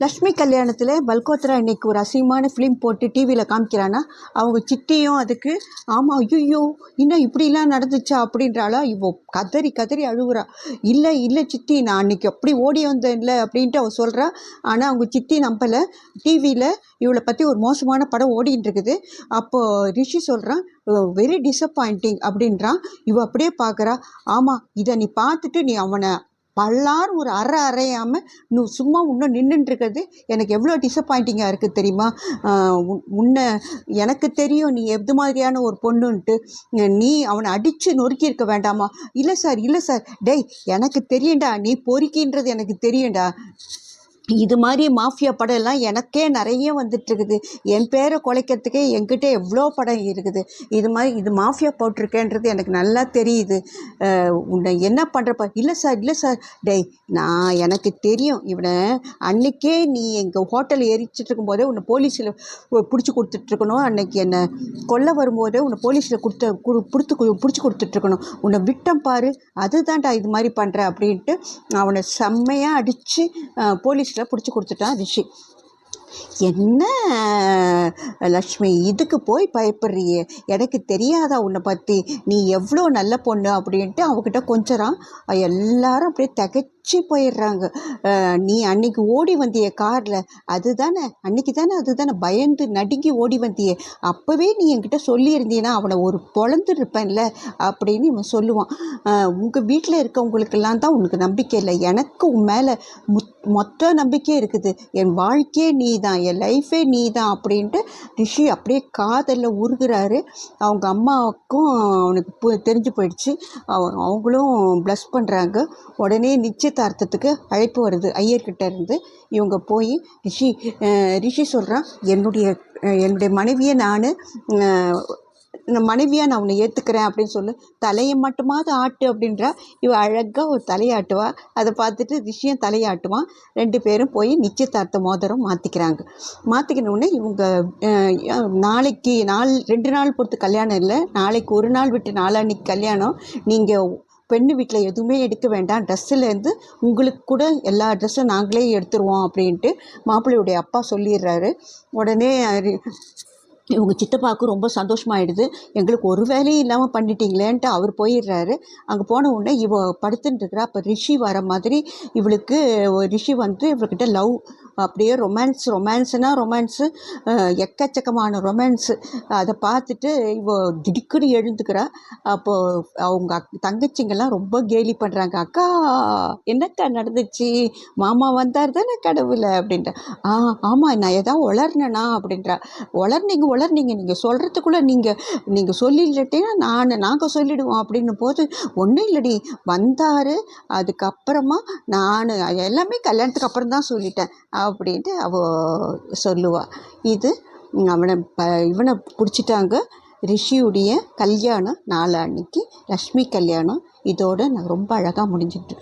லக்ஷ்மி கல்யாணத்தில் பல்கோத்ரா இன்னைக்கு ஒரு அசிங்கமான ஃபிலிம் போட்டு டிவியில் காமிக்கிறான்னா அவங்க சித்தியும் அதுக்கு ஆமாம் ஐயோ இன்னும் இப்படிலாம் நடந்துச்சா? அப்படின்றாளா இவ கதறி கதறி அழுகுறா. இல்லை இல்லை சித்தி நான் அன்னைக்கு அப்படி ஓடி வந்தேன்ல அப்படின்ட்டு அவள் சொல்கிறா ஆனால் அவங்க சித்தி நம்பலை. டிவியில் இவளை பற்றி ஒரு மோசமான படம் ஓடின்னு இருக்குது. அப்போது ரிஷி சொல்கிறான் வெரி டிசப்பாயிண்டிங் அப்படின்றான். இவள் அப்படியே பார்க்குறா ஆமாம் இதை நீ பார்த்துட்டு நீ அவனை பல்லார் ஒரு அரை அறையாமல் நீ சும்மா இன்னும் நின்றுட்டுருக்கிறது எனக்கு எவ்வளோ டிசப்பாயிண்டிங்காக இருக்குது தெரியுமா? உன்னை எனக்கு தெரியும் நீ எது மாதிரியான ஒரு பொண்ணுன்ட்டு. நீ அவனை அடித்து நொறுக்கியிருக்க வேண்டாமா? இல்லை சார் இல்லை சார். டேய் எனக்கு தெரியும்டா. நீ பொறுக்கின்றது எனக்கு தெரியும்டா. இது மாதிரி மாஃபியா படம் எல்லாம் எனக்கே நிறைய வந்துட்டுருக்குது என் பேரை குலைக்கிறதுக்கே என்கிட்ட எவ்வளோ படம் இருக்குது. இது மாதிரி இது மாஃபியா போட்டிருக்கேன்றது எனக்கு நல்லா தெரியுது. உன்னை என்ன பண்ணுறப்ப இல்லை சார் இல்லை சார். டேய் நான் எனக்கு தெரியும். இவனை அன்னைக்கே நீ எங்கள் ஹோட்டல் எரிச்சிட்டு இருக்கும்போதே உன்னை போலீஸில் பிடிச்சி கொடுத்துட்ருக்கணும் அன்னைக்கு என்னை கொல்ல வரும்போதே உன்னை போலீஸில் கொடுத்த குடு பிடித்து பிடிச்சி கொடுத்துட்ருக்கணும் உன்னை விட்டம் பாரு. அதுதான்டா இது மாதிரி பண்ணுற அப்படின்ட்டு அவனை செம்மையாக அடித்து போலீஸ் போலீஸில் பிடிச்சி கொடுத்துட்டான் ரிஷி. என்ன லக்ஷ்மி இதுக்கு போய் பயப்படுறியே? எனக்கு தெரியாதா உன்னை பற்றி நீ எவ்வளோ நல்ல பொண்ணு அப்படின்ட்டு அவகிட்ட கொஞ்சம் எல்லாரும் அப்படியே தகை மூச்சு போயிடுறாங்க. நீ அன்னைக்கு ஓடி வந்திய காரில். அதுதானே அன்னைக்கு தானே அதுதானே பயந்து நடுங்கி ஓடி வந்தியே. அப்போவே நீ என்கிட்ட சொல்லியிருந்தீன்னா அவனை ஒரு பொழந்து இருப்பேன்ல அப்படின்னு இவன் சொல்லுவான். உங்கள் வீட்டில் இருக்கவங்களுக்கெல்லாம் தான் உனக்கு நம்பிக்கை இல்லை. எனக்கு உன் மேலே முத் மொத்த நம்பிக்கை இருக்குது. என் வாழ்க்கையே நீ தான் என் லைஃபே நீ தான் அப்படின்ட்டு ரிஷி அப்படியே காதலில் உருகிறாரு. அவங்க அம்மாவுக்கும் அவனுக்கு பு- தெரிஞ்சு போயிடுச்சு. அவ- அவங்களும் ப்ளஸ் பண்ணுறாங்க உடனே நிச்சயதார்த்தத்துக்கு அழைப்பு வருது. ஐயர்கிட்ட இருந்து இவங்க போய் ரிஷி ரிஷி சொல்கிறான் என்னுடைய என்னுடைய மனைவியை நான் மனைவியாக நான் உன்னை ஏற்றுக்கிறேன் அப்படின்னு சொல்லு. தலையை மட்டுமாவது ஆட்டு அப்படின்றா. இவ அழகாக ஒரு தலையாட்டுவா அதை பார்த்துட்டு ரிஷியும் தலையாட்டுவான் ரெண்டு பேரும் போய் நிச்சயதார்த்த மோதிரம் மாற்றிக்கிறாங்க மாற்றிக்கினோடனே இவங்க நாளைக்கு நாள் ரெண்டு நாள் பொறுத்து கல்யாணம் இல்லை. நாளைக்கு ஒரு நாள் விட்டு நாளான்னைக்கு கல்யாணம். நீங்கள் பெண்ணு வீட்டில் எதுவுமே எடுக்க வேண்டாம். ட்ரெஸ்ஸுலேருந்து உங்களுக்கு கூட எல்லா ட்ரெஸ்ஸும் நாங்களே எடுத்துருவோம் அப்படின்ட்டு மாப்பிள்ளையுடைய அப்பா சொல்லிடுறாரு. உடனே இவங்க சித்தப்பாவுக்கு ரொம்ப சந்தோஷமாயிடுது. எங்களுக்கு ஒரு வேலையும் இல்லாமல் பண்ணிட்டீங்களேன்ட்டு அவர் போயிடுறாரு. அங்கே போன உடனே இவ படுத்துட்டு இருக்கிறா. அப்போ ரிஷி வர மாதிரி இவளுக்கு ரிஷி வந்து இவர்கிட்ட லவ் அப்படியே ரொமான்ஸ் ரொமான்ஸ்னா ரொமான்ஸு எக்கச்சக்கமான ரொமான்ஸு அதை பார்த்துட்டு இவ திடுக்குன்னு எழுந்துக்கிறா. அப்போது அவங்க அக் தங்கச்சிங்கெல்லாம் ரொம்ப கேலி பண்ணுறாங்க அக்கா என்னக்கா நடந்துச்சு? மாமா வந்தார் தானே கடவுளை? அப்படின்ற. ஆ ஆமாம் நான் ஏதாவது உளர்னேனா அப்படின்றா. உளர்னீங்க உளர்னீங்க நீங்கள் சொல்கிறதுக்குள்ளே நீங்கள் நீங்கள் சொல்லிட்டேன்னா நான் நாங்கள் சொல்லிடுவோம். அப்படின்னும் போது ஒன்றும் இல்லடி. வந்தார். அதுக்கப்புறமா நான் எல்லாமே கல்யாணத்துக்கு அப்புறம் தான் சொல்லிட்டேன். அப்படின்ட்டு அவ சொல்லுவாள் இது அவனை ப இவனை பிடிச்சிட்டாங்க. ரிஷியுடைய கல்யாணம் நாளான்னைக்கு லக்ஷ்மி கல்யாணம். இதோடு நான் ரொம்ப அழகாக முடிஞ்சிட்டு